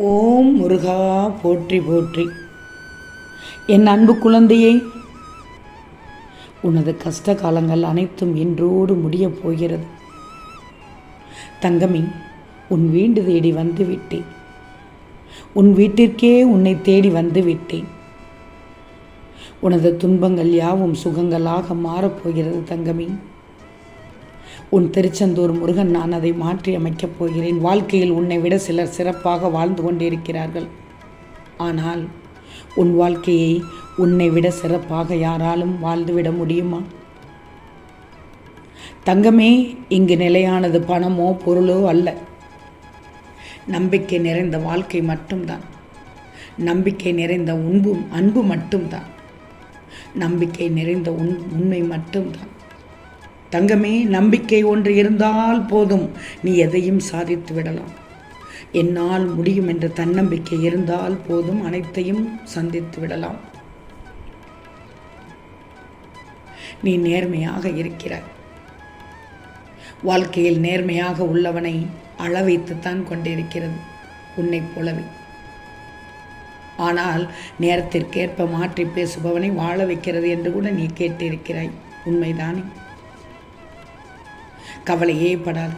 ஓம் முருகா போற்றி போற்றி. என் அன்பு குழந்தையை உனது கஷ்ட காலங்கள் அனைத்தும் என்றோடு முடியப் போகிறது. தங்கமி உன் வீண்டு தேடி வந்து விட்டேன். உன் வீட்டிற்கே உன்னை தேடி வந்து விட்டேன். உனது துன்பங்கள் யாவும் சுகங்களாக மாறப்போகிறது தங்கமி. உன் திருச்செந்தூர் முருகன் நான் அதை மாற்றி அமைக்கப் போகிறேன். வாழ்க்கையில் உன்னை விட சிலர் சிறப்பாக வாழ்ந்து கொண்டிருக்கிறார்கள். ஆனால் உன் வாழ்க்கையை உன்னை விட சிறப்பாக யாராலும் வாழ்ந்துவிட முடியுமா? தங்கமே இங்கு நிலையானது பணமோ பொருளோ அல்ல. நம்பிக்கை நிறைந்த வாழ்க்கை மட்டும்தான். நம்பிக்கை நிறைந்த உன்பும் அன்பு மட்டும்தான். நம்பிக்கை நிறைந்த உண் உண்மை மட்டும்தான். தங்கமே நம்பிக்கை ஒன்று இருந்தால் போதும். நீ எதையும் சாதித்து விடலாம். என்னால் முடியும் என்ற தன்னம்பிக்கை இருந்தால் போதும். அனைத்தையும் சந்தித்து விடலாம். நீ நேர்மையாக இருக்கிறாய். வாழ்க்கையில் நேர்மையாக உள்ளவனை அளவைத்துத்தான் கொண்டிருக்கிறது உன்னைப் போலவே. ஆனால் நேரத்திற்கேற்ப மாற்றி பேசுபவனை வாழ வைக்கிறது என்று கூட நீ கேட்டிருக்கிறாய். உண்மைதானே? கவலையே படாது.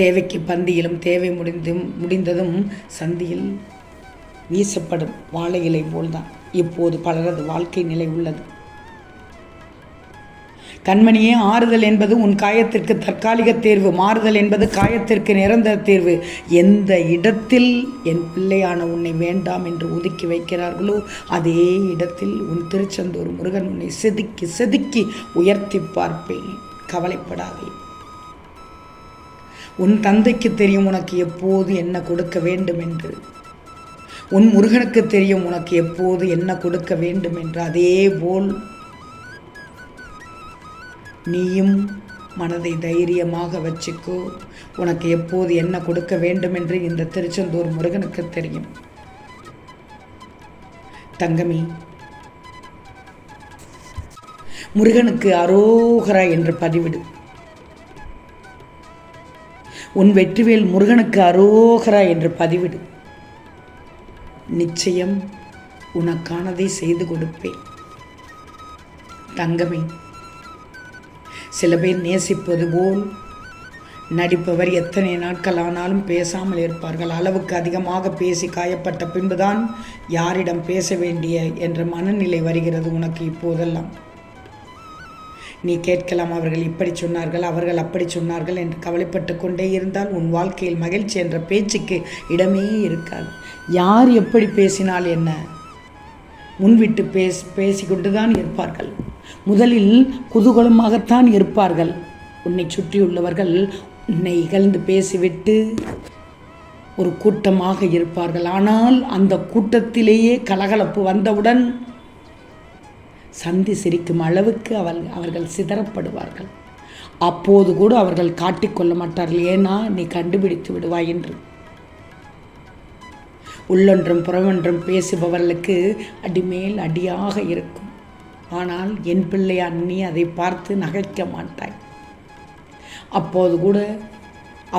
தேவைக்கு பந்தியிலும் தேவை முடிந்தும் முடிந்ததும் சந்தியில் வீசப்படும் வாழை இலை போல்தான். இப்போது பலரது வாழ்க்கை நிலை உள்ளது. கண்மணியே ஆறுதல் என்பது உன் காயத்திற்கு தற்காலிக தேர்வு. மாறுதல் என்பது காயத்திற்கு நிரந்தர தேர்வு. எந்த இடத்தில் என் பிள்ளையான உன்னை வேண்டாம் என்று ஒதுக்கி வைக்கிறார்களோ அதே இடத்தில் உன் திருச்செந்தூர் முருகன் உன்னை செதுக்கி செதுக்கி உயர்த்தி பார்ப்பேன். கவலைப்படாதே. உன் தந்தைக்கு தெரியும் உனக்கு எப்போது என்ன கொடுக்க வேண்டும் என்று உன் முருகனுக்கு தெரியும் உனக்கு எப்போது என்ன கொடுக்க வேண்டும் என்று அதே போல் நீயும் மனதை தைரியமாக வச்சுக்கோ. உனக்கு எப்போது என்ன கொடுக்க வேண்டும் என்று இந்த திருச்செந்தூர் முருகனுக்கு தெரியும். தங்கமி முருகனுக்கு அரோகரா என்று பதிவிடு. உன் வெற்றிவேல் முருகனுக்கு அரோகரா என்று பதிவிடு. நிச்சயம் உனக்கானதை செய்து கொடுப்பேன். தங்கமே சில பேர் நேசிப்பது போல் நடிப்பவர் எத்தனை நாட்கள் ஆனாலும் பேசாமல் இருப்பார்கள். அளவுக்கு அதிகமாக பேசி காயப்பட்ட பின்புதான் யாரிடம் பேச வேண்டிய என்ற மனநிலை வருகிறது உனக்கு இப்போதெல்லாம். நீ கேட்கலாம் அவர்கள் இப்படி சொன்னார்கள் அவர்கள் அப்படி சொன்னார்கள் என்று கவலைப்பட்டு கொண்டே இருந்தால் உன் வாழ்க்கையில் மகிழ்ச்சி என்ற பேச்சுக்கு இடமே இருக்காது. யார் எப்படி பேசினால் என்ன? முன்விட்டு பேஸ் பேசிக்கொண்டு தான் இருப்பார்கள். முதலில் குதூகலமாகத்தான் இருப்பார்கள். உன்னை சுற்றியுள்ளவர்கள் உன்னை இகழ்ந்து பேசிவிட்டு ஒரு கூட்டமாக இருப்பார்கள். ஆனால் அந்த கூட்டத்திலேயே கலகலப்பு வந்தவுடன் சந்தி சிரிக்கும் அளவுக்கு அவள் அவர்கள் சிதறப்படுவார்கள். அப்போது கூட அவர்கள் காட்டிக்கொள்ள மாட்டார்கள். ஏன்னா நீ கண்டுபிடித்து விடுவாய் என்று. உள்ளொன்றும் புறமொன்றும் பேசுபவர்களுக்கு அடிமேல் அடியாக இருக்கும். ஆனால் என் பிள்ளையான் நீ அதை பார்த்து நகைக்க மாட்டாய். அப்போது கூட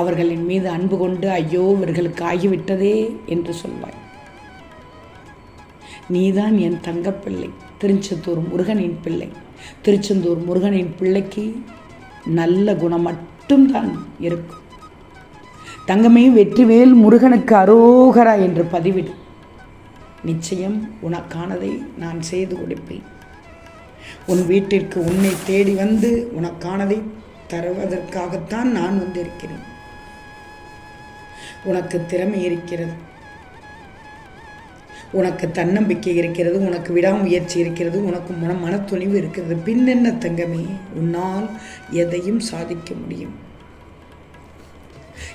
அவர்களின் மீது அன்பு கொண்டு ஐயோ இவர்களுக்கு ஆகிவிட்டதே என்று சொல்வாய். நீதான் என் தங்கப்பிள்ளை. திருச்செந்தூர் முருகனின் பிள்ளை. திருச்செந்தூர் முருகனின் பிள்ளைக்கு நல்ல குணம் மட்டும்தான் இருக்கும். தங்கமே வெற்றிவேல் முருகனுக்கு அரோகரா என்று பதிவிடு நிச்சயம் உனக்கானதை நான் செய்து கொடுப்பேன். உன் வீட்டிற்கு உன்னை தேடி வந்து உனக்கானதை தருவதற்காகத்தான் நான் வந்திருக்கிறேன். உனக்கு திறமை இருக்கிறது. உனக்கு தன்னம்பிக்கை இருக்கிறது உனக்கு விடாமுயற்சி இருக்கிறது உனக்கு மன மனத்துணிவு இருக்கிறது. பின்னென்ன தங்கமே? உன்னால் எதையும் சாதிக்க முடியும்.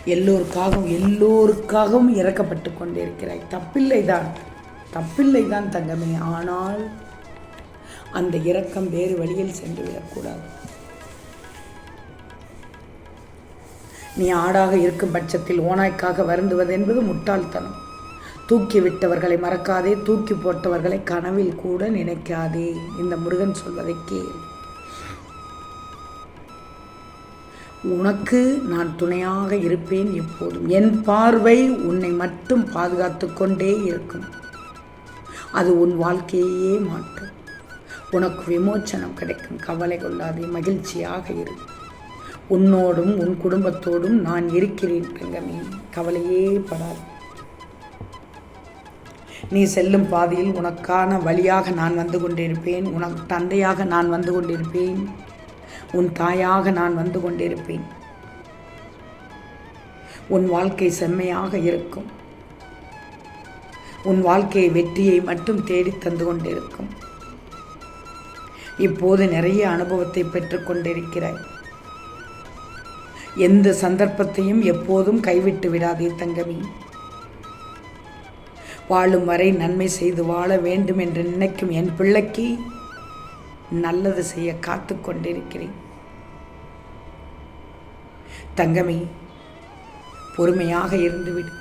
எல்லோருக்காகவும் எல்லோருக்காகவும் இறக்கப்பட்டு கொண்டிருக்கிறாய். தப்பில்லை தான் தப்பில்லை தான் தங்கமே. ஆனால் அந்த இரக்கம் வேறு வழியில் சென்று விடக்கூடாது நீ ஆடாக இருக்கும் பட்சத்தில் ஓனாய்க்காக வருந்துவது என்பது முட்டாள்தனம். தூக்கி விட்டவர்களை மறக்காதே தூக்கி போட்டவர்களை கனவில் கூட நினைக்காதே இந்த முருகன் சொல்வதை கேள். உனக்கு நான் துணையாக இருப்பேன் எப்போதும். என் பார்வை உன்னை மட்டும் பாதுகாத்து கொண்டே இருக்கும். அது உன் வாழ்க்கையே மாற்றும். உனக்கு விமோச்சனம் கிடைக்கும். கவலை கொள்ளாதே மகிழ்ச்சியாக இரு. உன்னோடும் உன் குடும்பத்தோடும் நான் இருக்கிறேன் தங்கமே. கவலையே படாது. நீ செல்லும் பாதையில் உனக்கான வழியாக நான் வந்து கொண்டிருப்பேன். உனக்கு தந்தையாக நான் வந்து கொண்டிருப்பேன். உன் தாயாக நான் வந்து கொண்டிருப்பேன். உன் வாழ்க்கை செம்மையாக இருக்கும். உன் வாழ்க்கையை வெற்றியை மட்டும் தேடி தந்து கொண்டிருக்கும். இப்போது நிறைய அனுபவத்தை பெற்றுக்கொண்டிருக்கிறாய் எந்த சந்தர்ப்பத்தையும் எப்போதும் கைவிட்டு விடாதே தங்கமி. வாழும் வரை நன்மை செய்து வாழ வேண்டும் என்று நினைக்கும் என் பிள்ளைக்கு நல்லது செய்ய காத்து கொண்டிருக்கிறேன். தங்கமே பொறுமையாக இருந்துவிடு.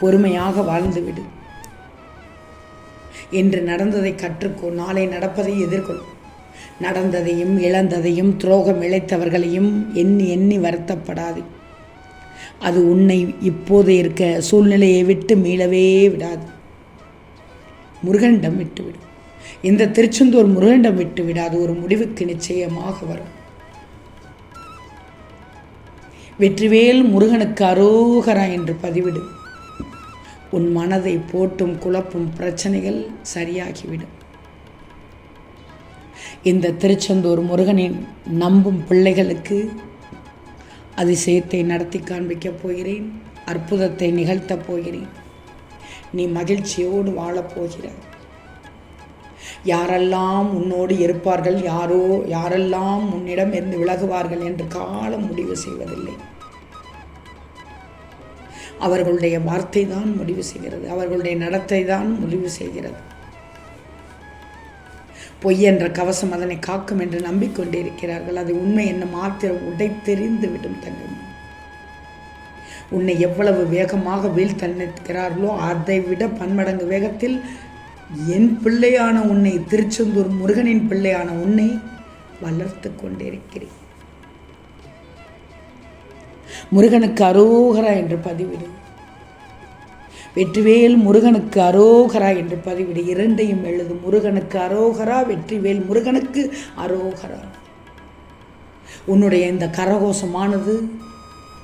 பொறுமையாக வாழ்ந்துவிடு. என்று நடந்ததை கற்றுக்கோ நாளை நடப்பதை எதிர்கொள். நடந்ததையும் இழந்ததையும் துரோகம் இழைத்தவர்களையும் எண்ணி எண்ணி வருத்தப்படாது. அது உன்னை இப்போது இருக்க சூழ்நிலையை விட்டு மீளவே விடாது. முருகனிடம் விட்டுவிடும் இந்த திருச்செந்தூர் முருகனிடம் விட்டு விடாது ஒரு முடிவுக்கு நிச்சயமாக வரும். வெற்றிவேல் முருகனுக்கு அரோகரா என்று பதிவிடு. உன் மனதை போட்டும் குழப்பும் பிரச்சனைகள் சரியாகிவிடும். இந்த திருச்செந்தூர் முருகனின் நம்பும் பிள்ளைகளுக்கு அதிசயத்தை நடத்தி காண்பிக்கப் போகிறேன் அற்புதத்தை நிகழ்த்தப் போகிறேன். நீ மகிழ்ச்சியோடு வாழப்போகிறாய் யாரெல்லாம் உன்னோடு இருப்பார்கள் யாரோ யாரெல்லாம் உன்னிடம் இருந்து விலகுவார்கள் என்று காலம் முடிவு செய்வதில்லை. அவர்களுடைய வார்த்தை தான் முடிவு செய்கிறது அவர்களுடைய நடத்தை தான் முடிவு செய்கிறது. பொய் என்ற கவசம் அதனை காக்கும் என்று நம்பிக்கொண்டிருக்கிறார்கள். அது உண்மை என்ன மாத்திரம் உடைத்தெறிந்து விடும் தங்கம். உன்னை எவ்வளவு வேகமாக வீழ்த்தணிக்கிறார்களோ அதை விட பன்மடங்கு வேகத்தில் என் பிள்ளையான உன்னை திருச்செந்தூர் முருகனின் பிள்ளையான உன்னை வளர்த்து கொண்டிருக்கிறேன். முருகனுக்கு அரோகரா என்று பதிவிடு வெற்றிவேல் முருகனுக்கு அரோகரா என்று பதிவிடு. இரண்டையும் எழுது. முருகனுக்கு அரோகரா வெற்றிவேல் முருகனுக்கு அரோகரா. உன்னுடைய இந்த கரகோஷமானது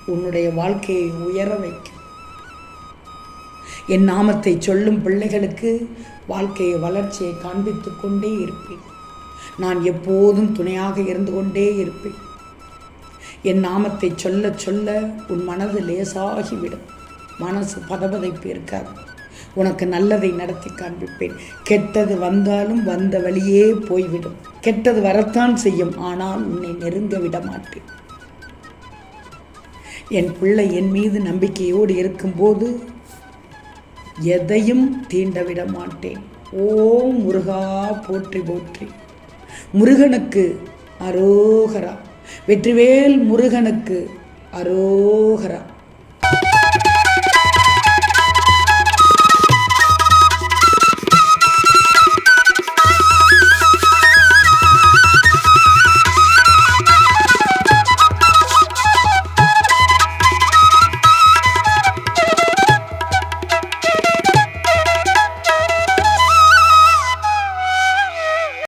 உன்னுடைய வாழ்க்கையை உயர வைக்கும். என் நாமத்தை சொல்லும் பிள்ளைகளுக்கு வாழ்க்கையை வளர்ச்சியை காண்பித்து கொண்டே இருப்பேன். நான் எப்போதும் துணையாக இருந்து கொண்டே இருப்பேன். என் நாமத்தை சொல்ல சொல்ல உன் மனது லேசாகிவிடும். மனசு பதபதைப்பு இருக்காது. உனக்கு நல்லதை நடத்தி காண்பிப்பேன். கெட்டது வந்தாலும் வந்த வழியே போய்விடும். கெட்டது வரத்தான் செய்யும். ஆனால் உன்னை நெருங்க விட மாட்டேன். என் பிள்ளை என் மீது நம்பிக்கையோடு இருக்கும்போது எதையும் தீண்ட விட மாட்டேன். ஓ முருகா போற்றி போற்றி. முருகனுக்கு அரோகரா. வெற்றிவேல் முருகனுக்கு அரோகரா.